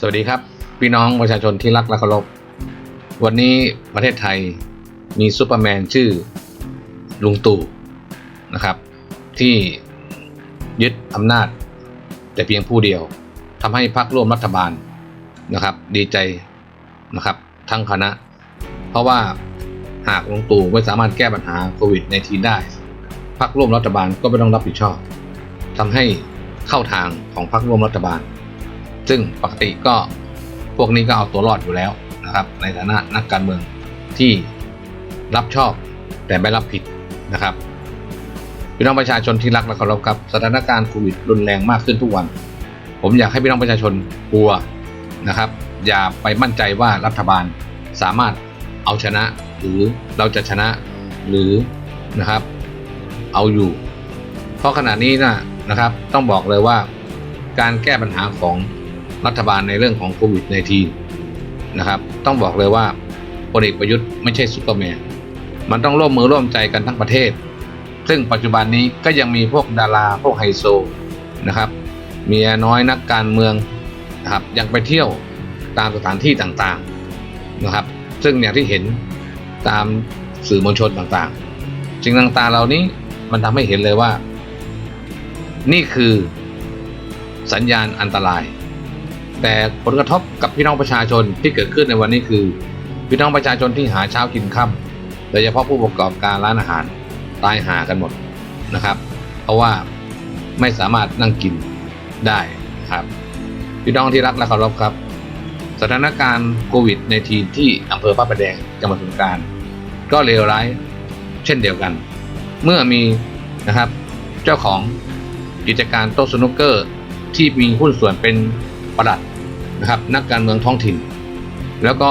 สวัสดีครับ พี่น้องประชาชนที่รักและเคารพ วันนี้ประเทศไทยมีซูเปอร์แมนชื่อลุงตู่นะครับ ที่ยึดอำนาจ แต่เพียงผู้เดียวทำให้พรรคร่วมรัฐบาลนะครับ ดีใจนะครับ ทั้งคณะ เพราะว่าหากลุงตู่ไม่สามารถแก้ปัญหาโควิดในทีได้พรรคร่วมรัฐบาลก็ไม่ต้องรับผิดชอบทำให้เข้าทางของพรรคร่วมรัฐบาล ซึ่งปกติก็พวกนี้ก็เอาตัวรอดอยู่แล้วนะครับ ในฐานะนักการเมืองที่รับชอบแต่ไม่รับผิดนะครับพี่น้องประชาชนที่รักและเคารพครับสถานการณ์โควิดรุนแรงมากขึ้นทุกวัน ผมอยากให้พี่น้องประชาชนกลัวนะครับ อย่าไปมั่นใจว่ารัฐบาลสามารถเอาชนะ หรือเราจะชนะหรือนะครับ เอาอยู่ เพราะขณะนี้นะนะครับ ต้องบอกเลยว่าการแก้ปัญหาของ รัฐบาลในเรื่องของโควิด -19 นะครับ ต้องบอกเลยว่าพลเอกประยุทธ์ไม่ใช่ซูเปอร์แมน มันต้องร่วมมือร่วมใจกันทั้งประเทศ ซึ่งปัจจุบันนี้ก็ยังมีพวกดาราพวกไฮโซนะครับเมียน้อยนักการเมืองนะครับยังไปเที่ยวตามสถานที่ต่างๆนะครับ ซึ่งอย่างที่เห็นตามสื่อมวลชนต่างๆสิ่งต่างๆเหล่านี้มันทำให้เห็นเลยว่า นี่คือสัญญาณอันตราย แต่ผลกระทบกับพี่น้องประชาชนที่เกิดขึ้นในวันนี้คือ พี่น้องประชาชนที่หาเช้ากินค่ำโดยเฉพาะผู้ประกอบการร้านอาหารตายหากันหมดนะครับ เพราะว่าไม่สามารถนั่งกินได้ครับ พี่น้องที่รักและเคารพครับ สถานการณ์โควิดในทีที่อำเภอพระประแดงจังหวัดสมุพรปราการ ก็เลวร้ายเช่นเดียวกัน เมื่อมีนะครับเจ้าของกิจการโต๊ะสนุกเกอร์ที่มีหุ้นส่วนเป็น ประหลัดนะครับนักการเมืองท้องถิ่น แล้วก็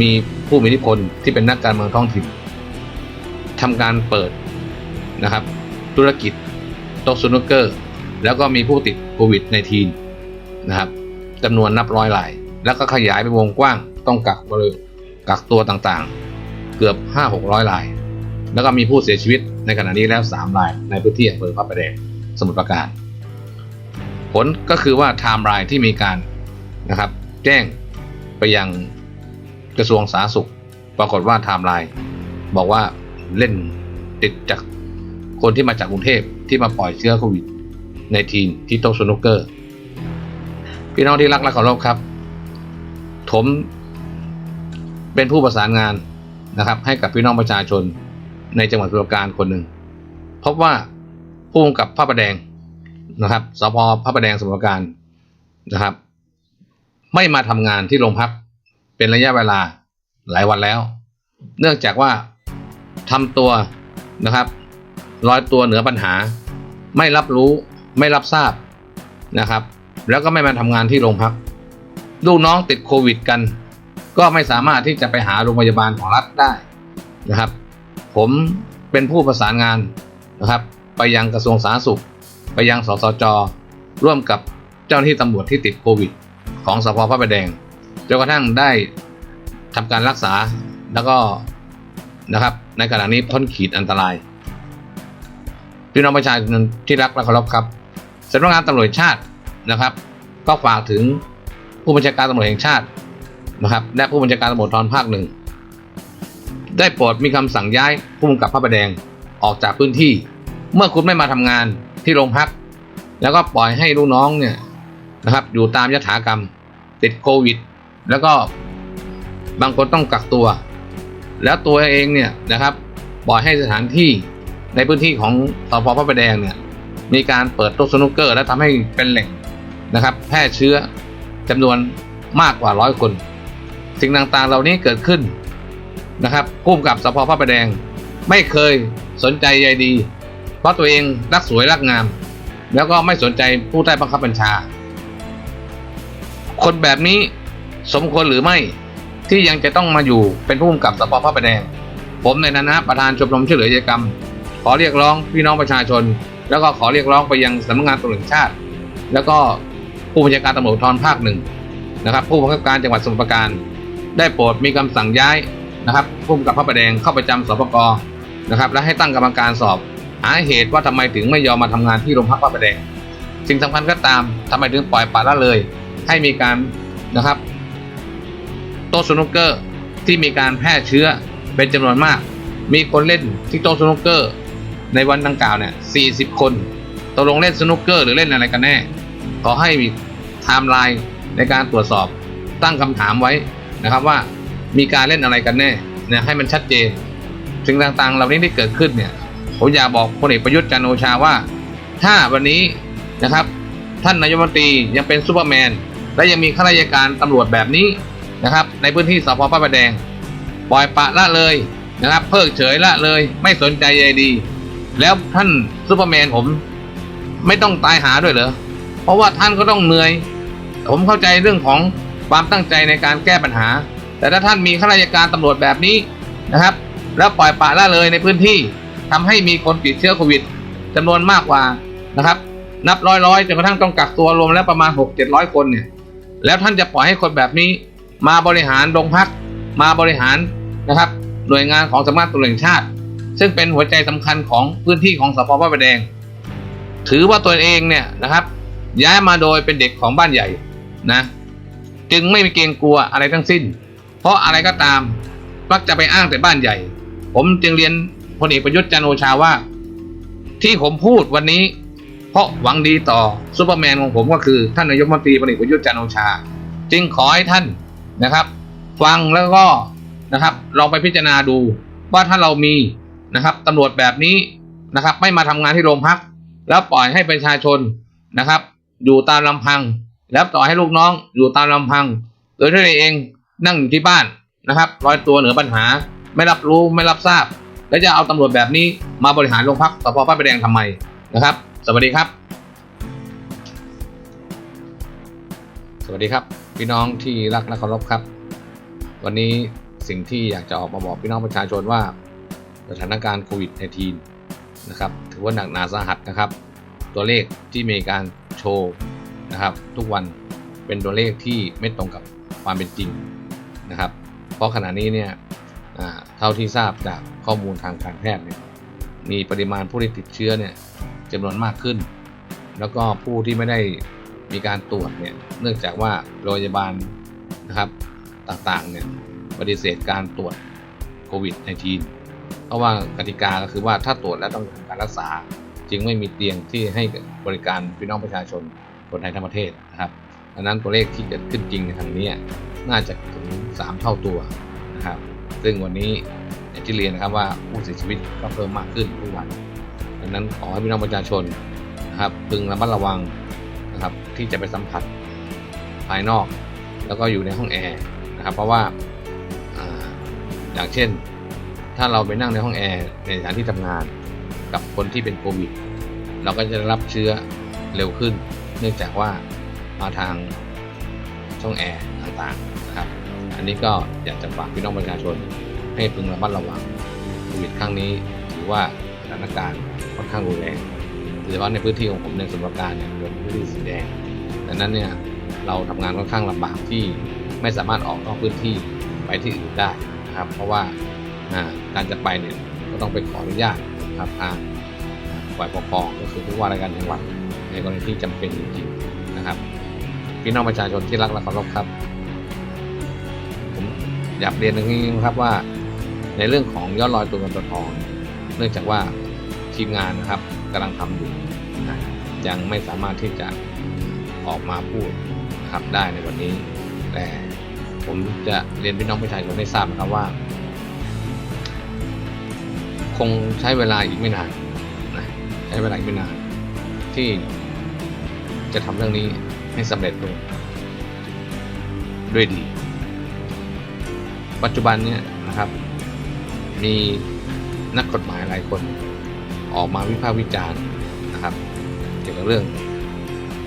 มีผู้มีอิทธิพลที่เป็นนักการเมืองท้องถิ่นทำการเปิดนะครับ ธุรกิจโต๊ะสนุกเกอร์ แล้วก็มีผู้ติดโควิดในทีนะครับจำนวนนับร้อยราย แล้วก็ขยายไปวงกว้างต้องกักบริกักตัวต่างๆ เกือบ 5-600ราย แล้วก็มีผู้เสียชีวิตในขณะนี้แล้ว 3 รายในพื้นที่อำเภอพระประแดงสมุทรปราการ ผลก็คือว่าไทม์ไลน์ที่มีการนะครับ แจ้งไปยังกระทรวงสาธารณสุข ปรากฏว่าไทม์ไลน์บอกว่าเล่นติดจากคนที่มาจากกรุงเทพที่มาปล่อยเชื้อโควิดในทีมที่โต๊ะสนุกเกอร์ พี่น้องที่รักและเคารพครับ ผมเป็นผู้ประสานงานนะครับ ให้กับพี่น้องประชาชนในจังหวัดสุรรณการคนหนึ่งพบว่าผู้กำกับพระประแดง นะครับสพพระประแดงสมุทรปราการนะครับ ไม่มาทำงานที่โรงพักเป็นระยะเวลาหลายวันแล้ว เนื่องจากว่าทำตัวนะครับลอยตัวเหนือปัญหา ไม่รับรู้ไม่รับทราบนะครับ แล้วก็ไม่มาทำงานที่โรงพักลูกน้องติดโควิดกัน ก็ไม่สามารถที่จะไปหาโรงพยาบาลของรัฐได้นะครับ ผมเป็นผู้ประสานงานนะครับ ไปยังกระทรวงสาธารณสุข ไปยังสสจ ร่วมกับเจ้าหน้าที่ตำรวจที่ติดโควิด ของสพพระประแดงจนกระทั่งได้ทำการรักษาแล้วก็นะครับ ในขณะนี้พ้นขีดอันตราย พี่น้องประชาชนที่รักและเคารพครับสำนักงานตำรวจชาตินะครับ ก็ฝากถึงผู้บัญชาการตำรวจแห่งชาตินะครับ และผู้บัญชาการตำรวจทรภาคหนึ่งได้โปรดมีคำสั่งย้ายผู้กำกับพระประแดงออกจากพื้นที่ เมื่อคุณไม่มาทำงาน ที่โรงพัก แล้วก็ปล่อยให้ลูกน้องเนี่ยนะครับอยู่ตามยถากรรม ติดโควิด แล้วก็บางคนต้องกักตัว แล้วตัวเองเนี่ยนะครับปล่อยให้สถานที่ในพื้นที่ของสพพระประแดงเนี่ยมีการเปิดโต๊ะสนุกเกอร์ และทำให้เป็นแหล่งนะครับ แพร่เชื้อจำนวนมากกว่าร้อยคน สิ่งต่างๆเหล่านี้เกิดขึ้นนะครับพุ่มกับสพพระประแดง ไม่เคยสนใจใยดี เพราะตัวเองรักสวยรักงาม แล้วก็ไม่สนใจผู้ใต้บังคับบัญชา คนแบบนี้สมควรหรือไม่ที่ยังจะต้องมาอยู่เป็นผู้กำกับสพพระประแดง ผมในฐานะประธานชมรมช่วยเหลือเหตุกรรม ขอเรียกร้องพี่น้องประชาชน แล้วก็ขอเรียกร้องไปยังสำนักงานตำรวจชาติ แล้วก็ผู้บัญชาการตำรวจภูธรภาคหนึ่งนะครับ ผู้บังคับการจังหวัดสมุทรปราการ ได้โปรดมีคำสั่งย้ายนะครับผู้กำกับพระประแดงเข้าประจำสปกนะครับและให้ตั้งกรรมการสอบ หาเหตุว่าทำไมถึงไม่ยอมมาทำงานที่โรงพักพระประแดงสิ่งสำคัญก็ตามทำไมถึงปล่อยปละละเลย ให้มีการนะครับ โต๊ะสนุกเกอร์ที่มีการแพร่เชื้อเป็นจำนวนมาก มีคนเล่นที่โต๊ะสนุกเกอร์ ในวันดังกล่าวเนี่ย40 คนตกลงเล่นสนุกเกอร์หรือเล่นอะไรกันแน่ ขอให้มีไทม์ไลน์ในการตรวจสอบตั้งคำถามไว้นะครับว่ามีการเล่นอะไรกันแน่นะให้มันชัดเจนสิ่งต่างๆ เหล่านี้ที่เกิดขึ้นเนี่ย ผมอยากบอกพลเอกประยุทธ์จันโอชาว่า ถ้าวันนี้นะครับ ท่านนายกรัฐมนตรียังเป็นซูเปอร์แมน และยังมีข้าราชการตำรวจแบบนี้นะครับ ในพื้นที่สพพระประแดง ปล่อยปะละเลยนะครับ เพิกเฉยละเลย ไม่สนใจใยดี แล้วท่านซูเปอร์แมนผมไม่ต้องตายหาด้วยเหรอเพราะว่าท่านก็ต้องเหนื่อย ผมเข้าใจเรื่องของความตั้งใจในการแก้ปัญหา แต่ถ้าท่านมีข้าราชการตำรวจแบบนี้นะครับ แล้วปล่อยปะละเลยในพื้นที่ ทำให้มีคนติดเชื้อโควิดจำนวนมากกว่านะครับ นับร้อยร้อยๆจนกระทั่งต้องกักตัวรวมแล้วประมาณหกเจ็ดร้อยคนเนี่ย แล้วท่านจะปล่อยให้คนแบบนี้ มาบริหารโรงพักมาบริหารนะครับ หน่วยงานของสำนักตำรวจแห่งชาติ ซึ่งเป็นหัวใจสำคัญของพื้นที่ของสพพระประแดง ถือว่าตัวเองเนี่ยนะครับ ย้ายมาโดยเป็นเด็กของบ้านใหญ่นะ จึงไม่มีเกรงกลัวอะไรทั้งสิ้น เพราะอะไรก็ตามมักจะไปอ้างแต่บ้านใหญ่ ผมจึงเรียน พลเอกประยุทธ์จันโอชาว่า ที่ผมพูดวันนี้ เพราะหวังดีต่อซูเปอร์แมนของผมก็คือท่านนายกรัฐมนตรีพลเอกประยุทธ์จันโอชา จึงขอให้ท่านนะครับ ฟังแล้วก็นะครับลองไปพิจารณาดูว่าถ้าเรามีนะครับตำรวจแบบนี้นะครับ ไม่มาทำงานที่โรงพัก แล้วปล่อยให้ประชาชนนะครับ อยู่ตามลำพัง แล้วต่อให้ลูกน้องอยู่ตามลำพัง โดยที่ตัวเองนั่งอยู่ที่บ้านนะครับลอยตัวเหนือปัญหา ไม่รับรู้ไม่รับทราบ แล้วจะเอาตำรวจแบบนี้มาบริหารโรงพักสพพระประแดงทำไมนะครับ สวัสดีครับ สวัสดีครับ พี่น้องที่รักและเคารพครับ วันนี้สิ่งที่อยากจะออกมาบอกพี่น้องประชาชนว่าสถานการณ์โควิด -19 นะครับถือว่าหนักหนาสาหัสนะครับ ตัวเลขที่มีการโชว์นะครับ ทุกวันเป็นตัวเลขที่ไม่ตรงกับความเป็นจริงนะครับ เพราะขณะนี้เนี่ย เท่าที่ทราบจากข้อมูลทางการแพทย์เนี่ยมีปริมาณผู้ที่ติดเชื้อเนี่ยจำนวนมากขึ้น แล้วก็ผู้ที่ไม่ได้มีการตรวจเนี่ยเนื่องจากว่าโรงพยาบาลนะครับต่างๆเนี่ยปฏิเสธการตรวจโควิด -19 เพราะว่ากติกาก็คือว่าถ้าตรวจแล้วต้องทำการรักษา จึงไม่มีเตียงที่ให้บริการพี่น้องประชาชนคนไทยทั้งประเทศนะครับดังนั้นตัวเลขที่เกิดขึ้นจริงในทางนี้น่าจะถึง 3 เท่าตัวนะครับ ซึ่งวันนี้อย่างที่เรียนนะครับว่าผู้เสียชีวิตก็เพิ่มมากขึ้นทุกวันดังนั้นขอให้พี่น้องประชาชนนะครับพึงระมัดระวังนะครับที่จะไปสัมผัสภายนอก แล้วก็อยู่ในห้องแอร์นะครับเพราะว่าอย่างเช่น ถ้าเราไปนั่งในห้องแอร์ในสถานที่ทำงานกับคนที่เป็นโควิด เราก็จะรับเชื้อเร็วขึ้น เนื่องจากว่ามาทางช่องแอร์ต่างๆันนี้ก็อยากจะฝากพี่น้องประชาชนให้พึงระมัดระวังโควิดครั้งนี้ถือว่าสถานการณ์ค่อนข้างรุนแรงโดยเฉพาะในพื้นที่ของผมในสมุทรปราการเนี่ยเป็นพื้นที่สีแดงดังนั้นเนี่ยเราทำงานค่อนข้างลำบากที่ไม่สามารถออกนอกพื้นที่ไปที่อื่นได้นะครับ เพราะว่าการจะไปเนี่ยก็ต้องไปขออนุญาตนะครับทางฝ่ายปกครองก็คือผู้ว่าราชการจังหวัดในกรณีที่จำเป็นจริงๆนะครับพี่น้องประชาชนที่รักและเคารพครับ อยากเรียนอย่างนี้นะครับว่า ในเรื่องของยอดรอยตัวเงินตัวทอง เนื่องจากว่าทีมงานนะครับกำลังทำอยู่นะยังไม่สามารถที่จะออกมาพูดนะครับได้ในวันนี้ แต่ผมจะเรียนพี่น้องประชาชนให้ทราบนะครับว่า คงใช้เวลาอีกไม่นานนะใช้เวลาอีกไม่นาน ที่จะทำเรื่องนี้ให้สำเร็จลงด้วยดี ปัจจุบันเนี้นะครับ มีนักกฎหมายหลายคนออกมาวิพากษ์วิจารณ์นะครับ เกี่ยวกับเรื่อง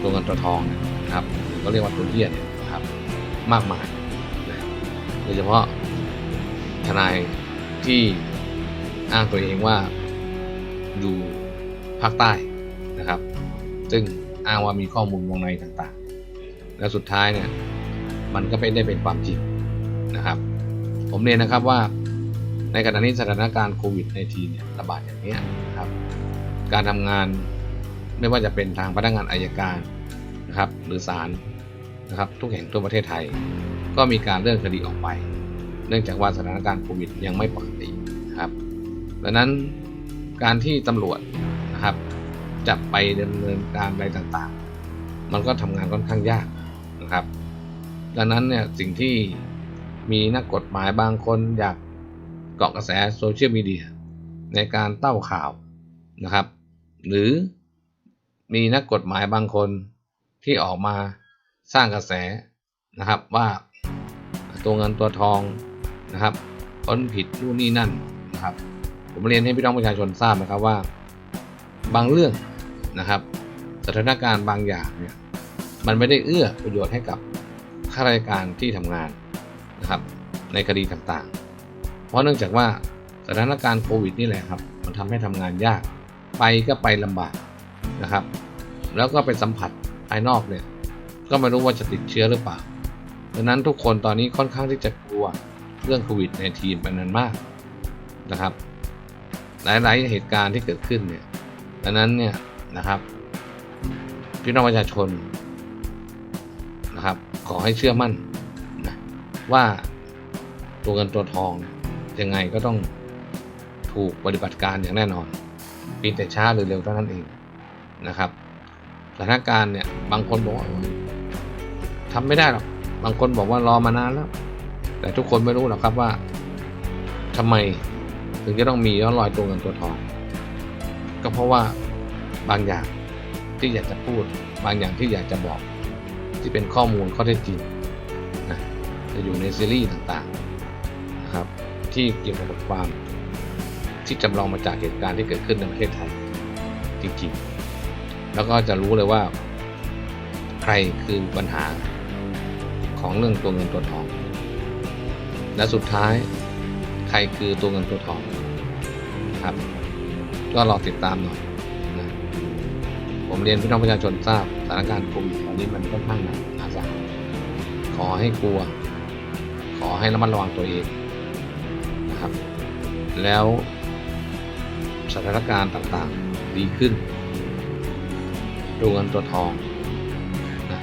ตัวเงินตัวทองนะครับหรือก็เรียกว่าตัวเหี้ยเนี่ยนะครับ มากมายโดยเฉพาะทนายที่อ้างตัวเองว่าอยู่ภาคใต้นะครับ ซึ่งอ้างว่ามีข้อมูลวงในต่างๆ แล้วสุดท้ายเนี่ย มันก็ไม่ได้เป็นความจริงนะครับ ผมเรียนนะครับว่าในขณะนี้สถานการณ์โควิด -19 เนี่ยระบาดอย่างนี้นะครับ การทำงานไม่ว่าจะเป็นทางพนักงานอายการนะครับ หรือศาลนะครับทุกแห่งทั่วประเทศไทย ก็มีการเลื่อนคดีออกไป เนื่องจากว่าสถานการณ์โควิดยังไม่ปกตินะครับดังนั้นการที่ตำรวจนะครับจะไปดำเนินการอะไรต่างๆ มันก็ทำงานค่อนข้างยากนะครับ ดังนั้นเนี่ยสิ่งที่ มีนักกฎหมายบางคนอยากเกาะกระแสโซเชียลมีเดียในการเต้าข่าวนะครับ หรือมีนักกฎหมายบางคนที่ออกมาสร้างกระแสนะครับว่าตัวเงินตัวทองนะครับพ้นผิดนู่นนี่นั่นนะครับ ผมเรียนให้พี่น้องประชาชนทราบนะครับว่า บางเรื่องนะครับ สถานการณ์บางอย่างเนี่ยมันไม่ได้เอื้อประโยชน์ให้กับข้าราชการที่ทำงาน นะครับในคดีต่างๆ เพราะเนื่องจากว่าสถานการณ์โควิดนี่แหละครับ มันทำให้ทำงานยาก ไปก็ไปลำบากนะครับ แล้วก็ไปสัมผัสภายนอกเนี่ย ก็ไม่รู้ว่าจะติดเชื้อหรือเปล่าดังนั้นทุกคนตอนนี้ค่อนข้างที่จะกลัวเรื่องโควิดในทีมเป็นนั้นมากนะครับ หลาย ๆ เหตุการณ์ที่เกิดขึ้นเนี่ยดังนั้นเนี่ยนะครับพี่น้องประชาชนนะครับ ขอให้เชื่อมั่น ว่าตัวเงินตัวทองยังไงก็ต้องถูกปฏิบัติการอย่างแน่นอนเปีแต่ช้าหรือเร็วเท่านั้นเองนะครับสถานการณ์เนี่ยบางคนบอกว่าทำไม่ได้หรอกบางคนบอกว่ารอมานานแล้ว แต่ทุกคนไม่รู้หรอกครับว่าทำไมถึงจะต้องมีย้อนรอยตัวเงินตัวทอง ก็เพราะว่าบางอย่างที่อยากจะพูด บางอย่างที่อยากจะบอก ที่เป็นข้อมูลข้อเท็จจริง จะอยู่ในซีรีส์ต่างๆนะครับที่เกี่ยวกับบทความที่จำลองมาจากเหตุการณ์ที่เกิดขึ้นในประเทศไทยจริงๆ แล้วก็จะรู้เลยว่า ใครคือปัญหาของเรื่องตัวเงินตัวทอง และสุดท้ายใครคือตัวเงินตัวทองนะครับ ก็รอติดตามหน่อยนะผมเรียนพี่น้องประชาชนทราบสถานการณ์โควิดตอนนี้มันค่อนข้างหนักหนาสาหัสขอให้กลัวข อให้ระมัดระวังตัวเองนะครับ แล้วสถานการณ์ต่างๆดีขึ้นตัวเงินตัวทองนะ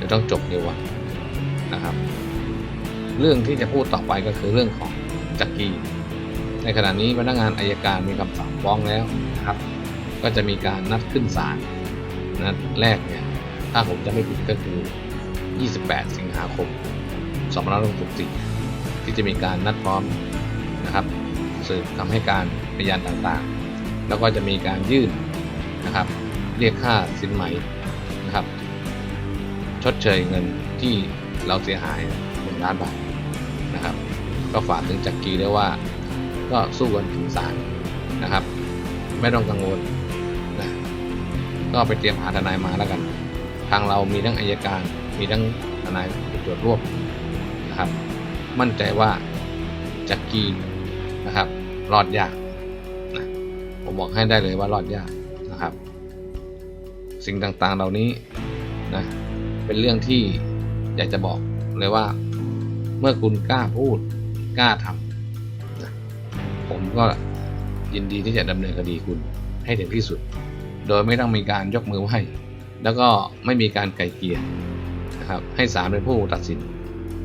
จะต้องจบเร็ววันนะครับ เรื่องที่จะพูดต่อไปก็คือเรื่องของจักรีในขณะนี้พนักงานอายการมีคำสั่งฟ้องแล้วนะครับ ก็จะมีการนัดขึ้นศาลนัดแรกเนี่ยถ้าผมจะไม่ผิดก็คือ 28 สิงหาคม 2564 ที่จะมีการนัดพร้อมนะครับสืบคำให้การพยานต่างๆ แล้วก็จะมีการยื่นนะครับ เรียกค่าสินไหมนะครับ ชดเชยเงินที่เราเสียหายหนึ่งล้านบาทนะครับ ก็ฝากถึงจักรีได้ว่าก็สู้กันถึงศาลนะครับ ไม่ต้องกังวลนะก็ไปเตรียมหาทนายมาแล้วกัน ทางเรามีทั้งอายการ มีทั้งทนายเป็นโจร่วม นะครับ มั่นใจว่าจักรีนะครับ รอดยากนะผมบอกให้ได้เลยว่ารอดยากนะครับ สิ่งต่างๆเหล่านี้นะเป็นเรื่องที่อยากจะบอกเลยว่า เมื่อคุณกล้าพูดกล้าทำนะผมก็ยินดีที่จะดำเนินคดีคุณให้ถึงที่สุด โดยไม่ต้องมีการยกมือไหว้แล้วก็ไม่มีการไกลเกลี่ยนะครับ ให้ศาลเป็นผู้ตัดสิน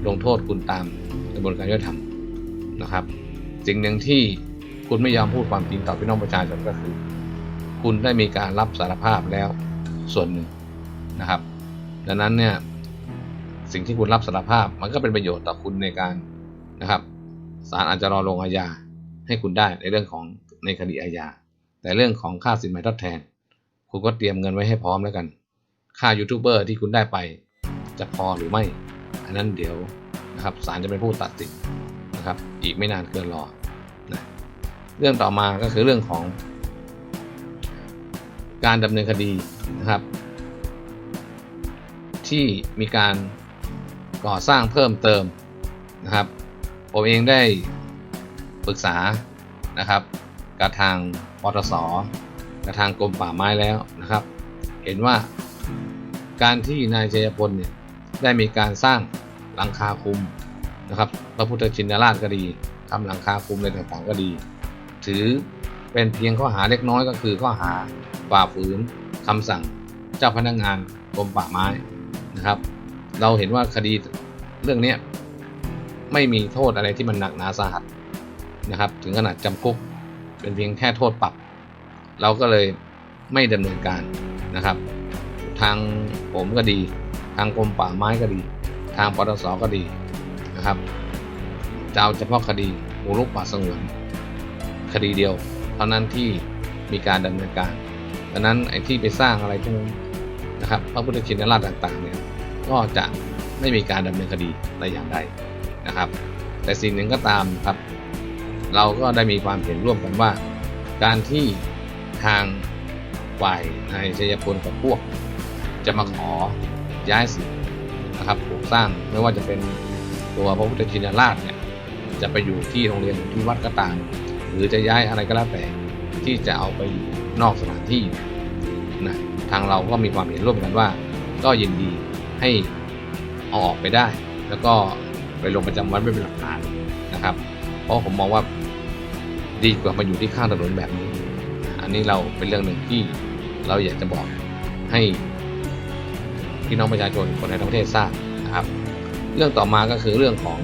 ลงโทษคุณตามกระบวนการยุติธรรมนะครับ สิ่งหนึ่งที่คุณไม่ยอมพูดความจริงต่อพี่น้องประชาชนก็คือ คุณได้มีการรับสารภาพแล้วส่วนหนึ่งนะครับ ดังนั้นเนี่ยสิ่งที่คุณรับสารภาพมันก็เป็นประโยชน์ต่อคุณในการนะครับศาลอาจจะรอลงอาญาให้คุณได้ในเรื่องของในคดีอาญาแต่เรื่องของค่าสินไหมทดแทน คุณก็เตรียมเงินไว้ให้พร้อมแล้วกัน ค่ายูทูบเบอร์ที่คุณได้ไปจะพอหรือไม่ อันนั้นเดี๋ยวนะครับศาลจะเป็นผู้ตัดสินนะครับ อีกไม่นานเกินรอนะเรื่องต่อมาก็คือเรื่องของ การดำเนินคดีนะครับ ที่มีการก่อสร้างเพิ่มเติมนะครับ ผมเองได้ปรึกษานะครับกับทางปตสกับทางกรมป่าไม้แล้วนะครับ เห็นว่าการที่นายชัยพลเนี่ย ได้มีการสร้างหลังคาคุมนะครับ พระพุทธชินราชก็ดีทำหลังคาคุมอะไรต่างๆก็ดี ถือเป็นเพียงข้อหาเล็กน้อยก็คือข้อหาฝ่าฝืนคำสั่งเจ้าพนักงานกรมป่าไม้นะครับ เราเห็นว่าคดีเรื่องนี้ไม่มีโทษอะไรที่มันหนักหนาสาหัสนะครับ ถึงขนาดจำคุกเป็นเพียงแค่โทษปรับ เราก็เลยไม่ดำเนินการนะครับ ทางผมก็ดี ทางกรมป่าไม้ก็ดี ทางปตสก็ดีนะครับจะเอาเฉพาะคดีบุกรุกป่าสงวนคดีเดียว เท่านั้นที่มีการดำเนินการดังนั้นไอ้ที่ไปสร้างอะไรพวกนี้นะครับพระพุทธชินราชต่างๆเนี่ยก็จะไม่มีการดำเนินคดีแต่อย่างใดนะครับ แต่สิ่งหนึ่งก็ตามครับ เราก็ได้มีความเห็นร่วมกันว่า การที่ทางฝ่ายนายชัยพลกับพวก จะมาขอ ย้ายสิทธิ์นะครับปลูกสร้างไม่ว่าจะเป็นตัวพระพุทธชินราชเนี่ยจะไปอยู่ที่โรงเรียนที่วัดก็ตามหรือจะย้ายอะไรก็แล้วแต่ที่จะเอาไปอยู่นอกสถานที่นะทางเราก็มีความเห็นร่วมกันว่า ก็ยินดีให้เอาออกไปได้ แล้วก็ไปลงประจำวันไว้เป็นหลักฐานนะครับ เพราะผมมองว่าดีกว่ามาอยู่ที่ข้างถนนแบบนี้ อันนี้เราเป็นเรื่องหนึ่งที่เราอยากจะบอกให้ พี่น้องประชาชนคนในทั้งประเทศทราบนะครับ เรื่องต่อมาก็คือเรื่องของ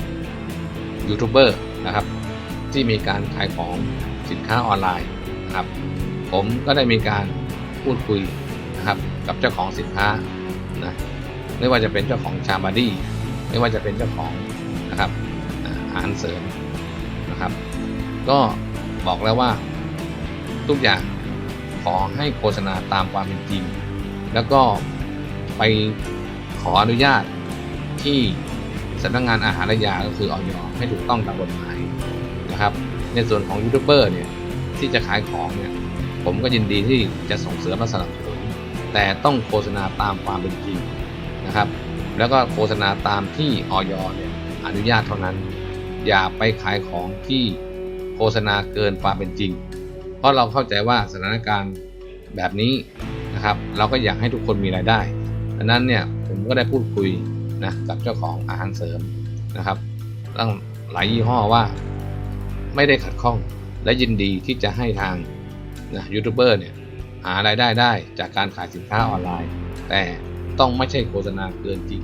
ยูทูบเบอร์นะครับที่มีการขายของสินค้าออนไลน์นะครับ ผมก็ได้มีการพูดคุยนะครับกับเจ้าของสินค้านะไม่ว่าจะเป็นเจ้าของชาบาดี้ไม่ว่าจะเป็นเจ้าของนะครับอาอาหารเสริมนะครับ ก็บอกแล้วว่าทุกอย่างขอให้โฆษณาตามความเป็นจริง แล้วก็ ไปขออนุญาตที่สำนักงงานอาหารและยาก็คือออยให้ถูกต้องตามกฎหมายนะครับ ในส่วนของยูทูบเบอร์เนี่ยที่จะขายของเนี่ยผมก็ยินดีที่จะส่งเสริมและสนับสนุนแต่ต้องโฆษณาตามความเป็นจริงนะครับ แล้วก็โฆษณาตามที่ออยเนี่ยอนุญาตเท่านั้น อย่าไปขายของที่โฆษณาเกินความเป็นจริง เพราะเราเข้าใจว่าสถานการณ์แบบนี้นะครับ เราก็อยากให้ทุกคนมีรายได้ ดังนั้นเนี่ยผมก็ได้พูดคุยนะกับเจ้าของอาหารเสริมนะครับตั้งหลายยี่ห้อว่าไม่ได้ขัดข้องและยินดีที่จะให้ทางนะยูทูบเบอร์เนี่ยหารายได้ได้จากการขายสินค้าออนไลน์ แต่ต้องไม่ใช่โฆษณาเกินจริง